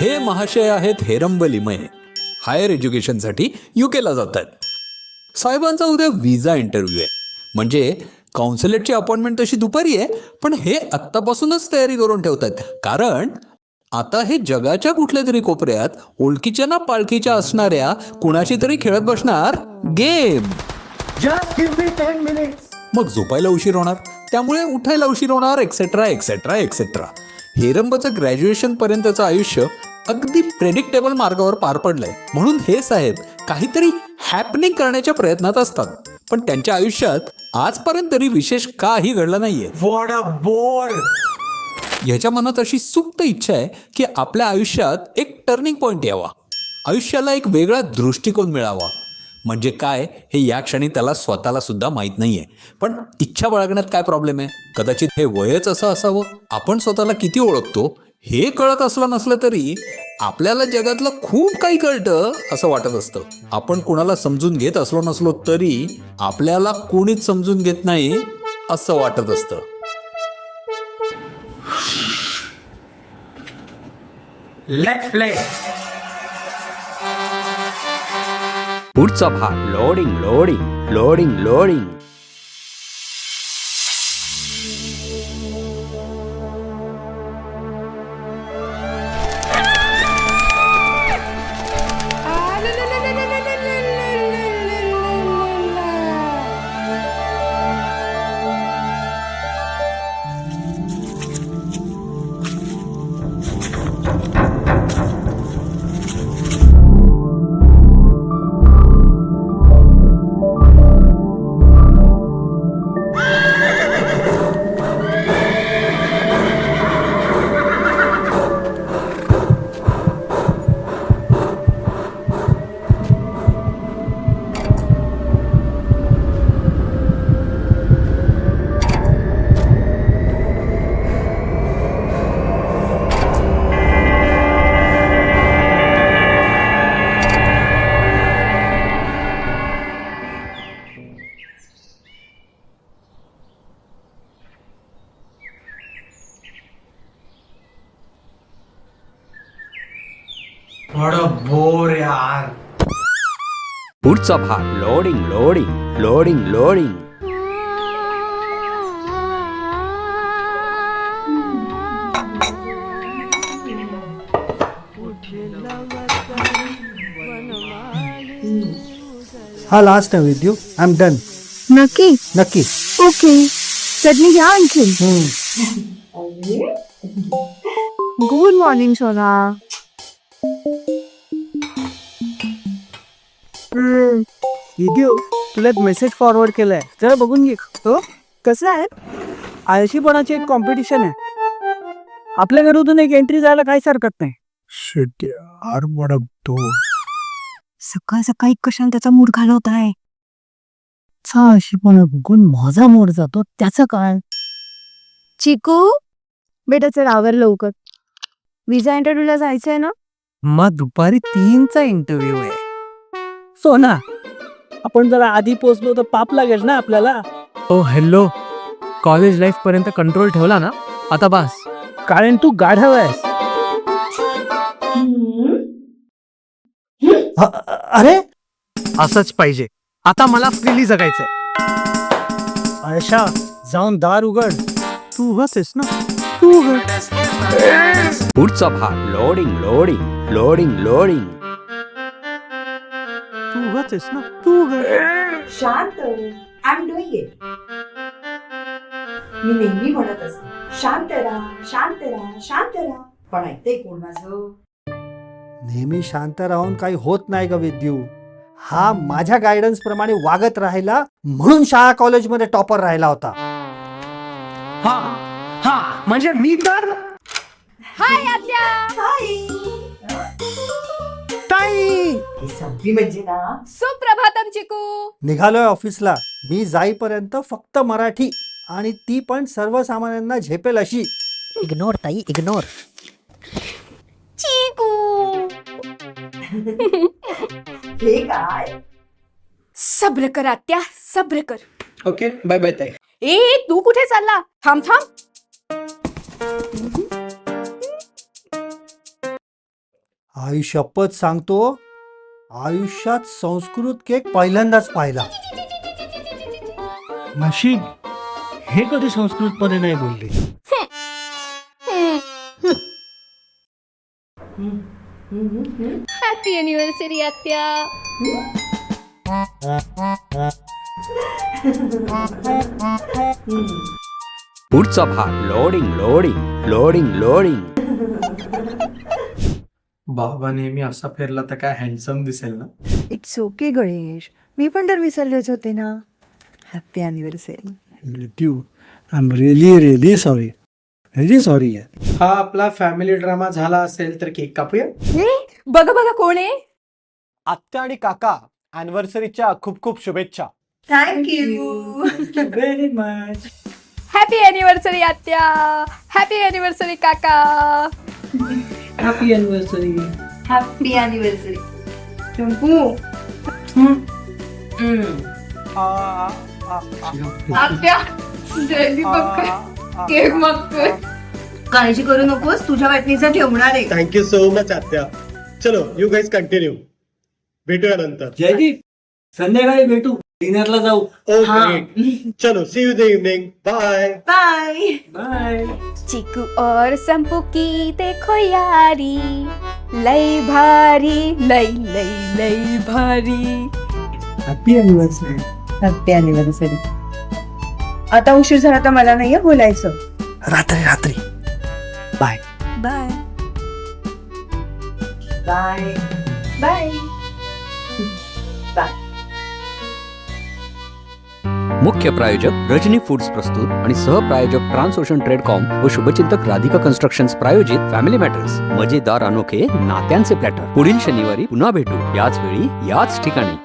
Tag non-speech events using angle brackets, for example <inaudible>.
हे महाशय आहेत हेरंब लिमये हायर एज्युकेशनसाठी युकेला जात आहेत साहेबांचा उद्या विजा इंटरव्ह्यू आहे. म्हणजे कौन्सिलेटची अपॉइंटमेंट तशी दुपारी आहे पण हे आत्तापासूनच तयारी करून ठेवतात. कारण आता हे जगाच्या कुठल्या तरी कोपऱ्यात ओळखीच्या ना पाळखीच्या असणाऱ्या कुणाशी तरी खेळत बसणार? Game Just give me 10 minutes. मग झोपायला उशीर होणार? त्यामुळे उठायला उशीर होणार एक्सेट्रा एक्सेट्रा एक्सेट्रा हेरंबचं ग्रॅज्युएशन पर्यंतचं आयुष्य अगदी प्रेडिक्टेबल मार्गावर पार पडलंय. म्हणून हे साहेब काहीतरी हॅपनिंग करण्याच्या प्रयत्नात असतात. पण त्यांच्या आयुष्यात आजपर्यंत तरी विशेष काही घडलं नाहीये. ह्याच्या मनात अशी सुप्त इच्छा आहे की आपल्या आयुष्यात एक टर्निंग पॉईंट यावा. आयुष्याला एक वेगळा दृष्टिकोन मिळावा. म्हणजे काय हे या क्षणी त्याला स्वतःला सुद्धा माहीत नाहीये. पण इच्छा बाळगण्यात काय प्रॉब्लेम आहे? कदाचित हे वयच असं असावं? आपण स्वतःला किती ओळखतो? हे कळत असलं नसलं तरी आपल्याला जगातलं खूप काही कळतं असं वाटत असतं. आपण कुणाला समजून घेत असलो नसलो तरी आपल्याला कोणीच समजून घेत नाही असं वाटत असतं. Let's play. पुढचा भाग लोडिंग लोडिंग लोडिंग लोडिंग यार. पुढचा भाग लोडिंग लोडिंग लोडिंग लोडिंग हा लास्ट आहे with you I am done नक्की? नक्की. ओके. चटणी घ्या आणखी गुड मॉर्निंग सोना व्हिडिओ तुला एक मेसेज फॉरवर्ड केलाय. जरा बघून घे. हो? कसं आहे? आळशीपणाची एक कॉम्पिटिशन आहे. आपल्या घरातून एक एंट्री जायला काहीच हरकत नाही. सकाळ सकाळी कशाने त्याचा मूड घालवत आहे आळशीपणा बघून माझा मोड जातो त्याचं काय? चिकू बेटा चल आवर लवकर. विजा इंटरव्ह्यूला जायचंय ना? मग दुपारी तीनचा इंटरव्ह्यू आहे. सोना आपण जरा आधी पोचलो तर पाप लागेल ना आपल्याला? Oh hello. कॉलेज लाईफ पर्यंत कंट्रोल ठेवला ना? आता बस. कारण तू गाढव आहेस. अरे? असंच पाहिजे. आता मला फ्रीली जगायचंय. आयशा जाऊन दार उघड. तू उगाच आहेस ना? तू उघड. पुढचा भाग लोडिंग लोडिंग लोडिंग लोडिंग आहेस ना? तू शांत? आय एम डुईंग इट मी नेहमी म्हणत असते शांत राहा शांत राहा शांत राहा. पण ऐकते कोण माझं? नेहमी शांत राहून काही होत नाही ग विद्यू. हा माझ्या गायडन्स प्रमाणे वागत राहिला म्हणून शाळा कॉलेजमध्ये टॉपर राहिला होता. हा हा म्हणजे मी तर हाय ही सगळी म्हणजे ना सुप्रभातम चिकू. निघालोय ऑफिसला. मी जाईपर्यंत फक्त मराठी आणि ती पण सर्वसामान्यांना झेपेल अशी. इग्नोर ताई इग्नोर चिकू. <laughs> हे काय? सब्र कर आत्या सब्र कर. ओके बाय बाय ताई. ए तू कुठे चालला? थांब थांब. आई शपथ सांगतो आयुष्यात संस्कृत केक पहिल्यांदाच पाहिला. नशीब हे कधी संस्कृतमध्ये नाही बोलले? हॅपी अॅनिव्हर्सरी आत्या. पुढचा भाग लोडिंग लोडिंग लोडिंग लोडिंग बाबा नेहमी असा फिरला तर काय हँडसम दिसेल ना? इट्स ओके गणेश मी पण तर विसरलेच होते ना. Happy anniversary relative I am really really sorry really sorry हा आपला फॅमिली ड्रामा झाला असेल तर केक कापूया? बघा बघा कोण आहे? आत्या आणि काका अॅनिव्हर्सरीच्या खूप खूप शुभेच्छा. Thank you very much happy anniversary आत्या. हॅपी अॅनिव्हर्सरी काका. Happy anniversary happy anniversary Champu cake मागतोय. काळजी करू नकोस तुझ्या वाटणीचा ठेवणार आहे. थँक्यू सो मच आत्या. चलो यू गाईज कंटिन्यू भेटूया नंतर. जयदीप संध्याकाळी भेटू. डिनरला जाऊ. ओके चलो see you the evening bye bye bye Chiku और संपू की देखो यारी। लई भारी लई लई लई भारी। हॅपी अॅनिव्हर्सरी हॅपी अॅनिव्हर्सरी आता उशीर झाला तर मला नाहीये बोलायचं. रात्री रात्री. बाय बाय बाय बाय मुख्य प्रायोजक रजनी फूड्स प्रस्तुत आणि सहप्रायोजक ट्रान्सओशन ट्रेड ट्रेडकॉम व शुभचिंतक राधिका कन्स्ट्रक्शन्स प्रायोजित फॅमिली मॅटर्स मजेदार अनोखे नात्यांचे प्लॅटर पुढील शनिवारी पुन्हा भेटू. याच वेळी याच ठिकाणी.